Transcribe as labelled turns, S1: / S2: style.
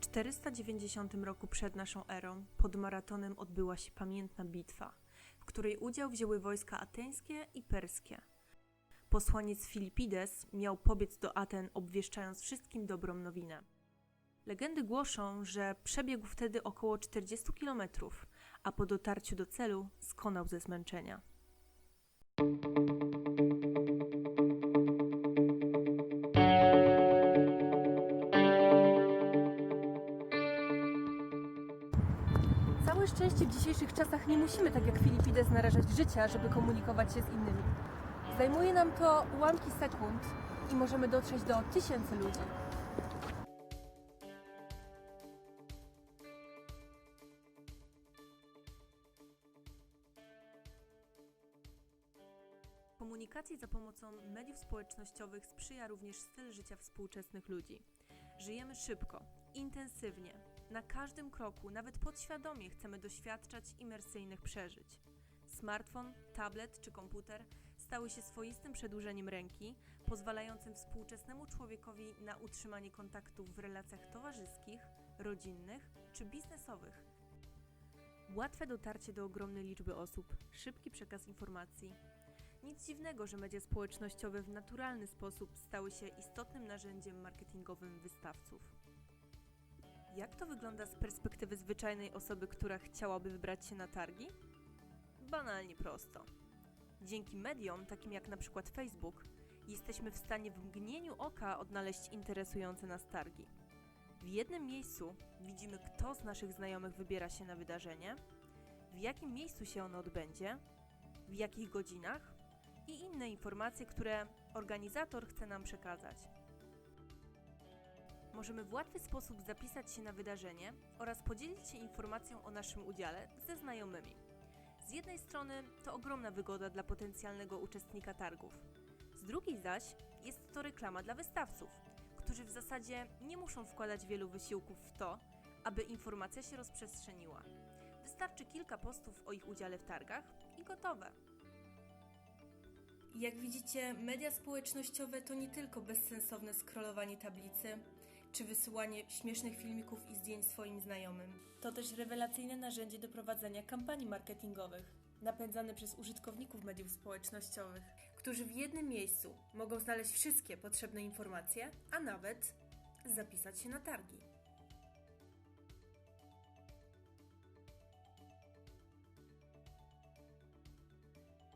S1: W 490 roku przed naszą erą pod Maratonem odbyła się pamiętna bitwa, w której udział wzięły wojska ateńskie i perskie. Posłaniec Filipides miał pobiec do Aten, obwieszczając wszystkim dobrą nowinę. Legendy głoszą, że przebiegł wtedy około 40 kilometrów, a po dotarciu do celu skonał ze zmęczenia.
S2: Całe szczęście w dzisiejszych czasach nie musimy tak jak Filipides narażać życia, żeby komunikować się z innymi. Zajmuje nam to ułamki sekund i możemy dotrzeć do tysięcy ludzi.
S1: Komunikacji za pomocą mediów społecznościowych sprzyja również styl życia współczesnych ludzi. Żyjemy szybko, intensywnie. Na każdym kroku, nawet podświadomie, chcemy doświadczać imersyjnych przeżyć. Smartfon, tablet czy komputer stały się swoistym przedłużeniem ręki, pozwalającym współczesnemu człowiekowi na utrzymanie kontaktów w relacjach towarzyskich, rodzinnych czy biznesowych. Łatwe dotarcie do ogromnej liczby osób, szybki przekaz informacji, nic dziwnego, że media społecznościowe w naturalny sposób stały się istotnym narzędziem marketingowym wystawców. Jak to wygląda z perspektywy zwyczajnej osoby, która chciałaby wybrać się na targi? Banalnie prosto. Dzięki mediom, takim jak na przykład Facebook, jesteśmy w stanie w mgnieniu oka odnaleźć interesujące nas targi. W jednym miejscu widzimy, kto z naszych znajomych wybiera się na wydarzenie, w jakim miejscu się ono odbędzie, w jakich godzinach i inne informacje, które organizator chce nam przekazać. Możemy w łatwy sposób zapisać się na wydarzenie oraz podzielić się informacją o naszym udziale ze znajomymi. Z jednej strony to ogromna wygoda dla potencjalnego uczestnika targów, z drugiej zaś jest to reklama dla wystawców, którzy w zasadzie nie muszą wkładać wielu wysiłków w to, aby informacja się rozprzestrzeniła. Wystarczy kilka postów o ich udziale w targach i gotowe. Jak widzicie, media społecznościowe to nie tylko bezsensowne scrollowanie tablicy czy wysyłanie śmiesznych filmików i zdjęć swoim znajomym. To też rewelacyjne narzędzie do prowadzenia kampanii marketingowych, napędzane przez użytkowników mediów społecznościowych, którzy w jednym miejscu mogą znaleźć wszystkie potrzebne informacje, a nawet zapisać się na targi.